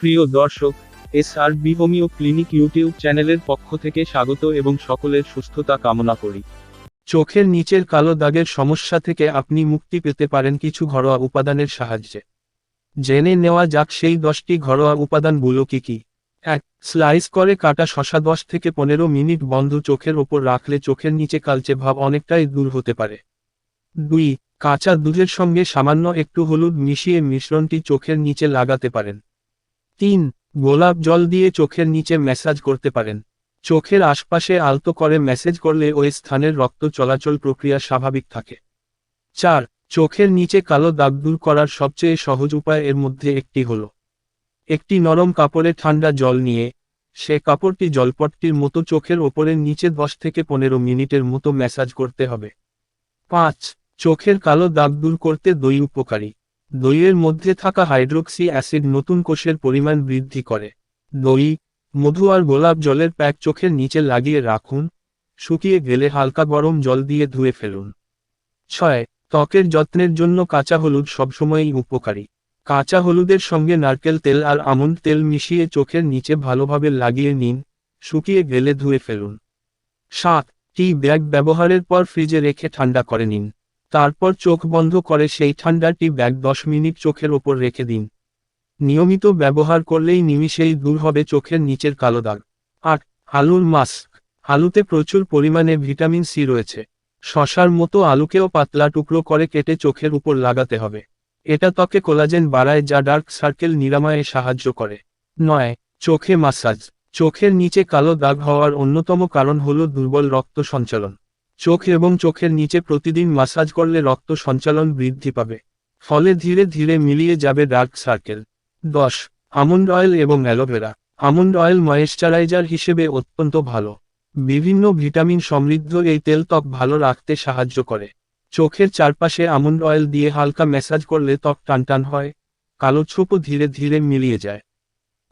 প্রিয় দর্শক S R B homeo clinic YouTube চ্যানেলের পক্ষ থেকে স্বাগত এবং সকলের সুস্থতা কামনা করি। চোখের নিচের কালো দাগের সমস্যা থেকে আপনি মুক্তি পেতে পারেন কিছু ঘরোয়া উপাদানের সাহায্যে। জেনে নেওয়া যাক সেই দশটি ঘরোয়া উপাদানগুলো কি কি। এক, স্লাইস করে কাটা শশা দশ থেকে পনেরো মিনিট বন্ধ চোখের ওপর রাখলে চোখের নিচে কালচে ভাব অনেকটাই দূর হতে পারে। দুই, কাঁচা দুধের সঙ্গে সামান্য একটু হলুদ মিশিয়ে মিশ্রণটি চোখের নিচে লাগাতে পারেন। তিন, গোলাপ জল দিয়ে চোখের নিচে ম্যাসাজ করতে পারেন। চোখের আশপাশে আলতো করে ম্যাসেজ করলে ওই স্থানের রক্ত চলাচল প্রক্রিয়া স্বাভাবিক থাকে। চার, চোখের নিচে কালো দাগ দূর করার সবচেয়ে সহজ উপায় এর মধ্যে একটি হল, একটি নরম কাপড়ে ঠান্ডা জল নিয়ে, সে কাপড়টি জলপটটির মতো চোখের ওপরের নিচে দশ থেকে পনেরো মিনিটের মতো ম্যাসাজ করতে হবে। পাঁচ, চোখের কালো দাগ দূর করতে দই উপকারী। দইয়ের মধ্যে থাকা হাইড্রোক্সি অ্যাসিড নতুন কোষের পরিমাণ বৃদ্ধি করে। দই, মধু আর গোলাপ জলের প্যাক চোখের নিচে লাগিয়ে রাখুন, শুকিয়ে গেলে হালকা গরম জল দিয়ে ধুয়ে ফেলুন। ছয়, ত্বকের যত্নের জন্য কাঁচা হলুদ সবসময়ই উপকারী। কাঁচা হলুদের সঙ্গে নারকেল তেল আর আমন্ড তেল মিশিয়ে চোখের নিচে ভালোভাবে লাগিয়ে নিন, শুকিয়ে গেলে ধুয়ে ফেলুন। সাত, টি ব্যাগ ব্যবহারের পর ফ্রিজে রেখে ঠান্ডা করে নিন। তারপর চোখ বন্ধ করে সেই ঠান্ডা টি ব্যাগ দশ মিনিট চোখের ওপর রেখে দিন। নিয়মিত ব্যবহার করলেই নিমিষেই দূর হবে চোখের নিচের কালো দাগ। আট আলুর মাস্ক। আলুতে প্রচুর পরিমাণে ভিটামিন সি রয়েছে। শশার মতো আলুকেও পাতলা টুকরো করে কেটে চোখের উপর লাগাতে হবে। এটা ত্বকে কোলাজেন বাড়ায় যা ডার্ক সার্কেল নিরাময়ে সাহায্য করে। নয়, চোখে মাসাজ। চোখের নিচে কালো দাগ হওয়ার অন্যতম কারণ হল দুর্বল রক্ত সঞ্চালন। চোখ এবং চোখের নিচে প্রতিদিন মাসাজ করলে রক্ত সঞ্চালন বৃদ্ধি পাবে। ফলে ধীরে ধীরে মিলিয়ে যাবে ডার্ক সার্কেল দশ আমন্ড অয়েল এবং aloe vera almond oil moisturiser হিসেবে অত্যন্ত ভালো। বিভিন্ন ভিটামিন সমৃদ্ধ এই তেল ত্বক ভালো রাখতে সাহায্য করে। চোখের চারপাশে আমন্ড অয়েল দিয়ে হালকা ম্যাসাজ করলে ত্বক টানটান হয়। কালো ছোপও ধীরে ধীরে মিলিয়ে যায়।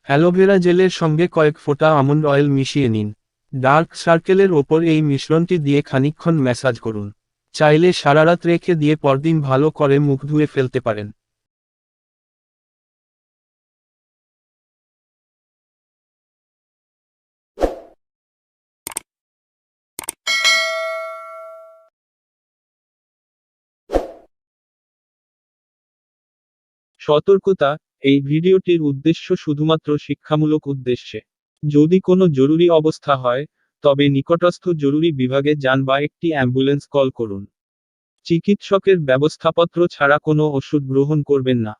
অ্যালোভেরা জেলের সঙ্গে কয়েক ফোঁটা আমন্ড অয়েল মিশিয়ে নিন। ডার্ক সার্কেলের ওপর এই মিশ্রণটি দিয়ে খানিকক্ষণ ম্যাসাজ করুন। চাইলে সারারাত রেখে দিয়ে পরদিন ভালো করে মুখ ধুয়ে ফেলতে পারেন। সতর্কতা, এই ভিডিওটির উদ্দেশ্য শুধুমাত্র শিক্ষামূলক উদ্দেশ্যে। যদি কোনো জরুরি অবস্থা হয়, তবে নিকটস্থ জরুরি বিভাগে যান বা একটি অ্যাম্বুলেন্স কল করুন। চিকিৎসকের ব্যবস্থাপত্র ছাড়া কোনো ওষুধ গ্রহণ করবেন না।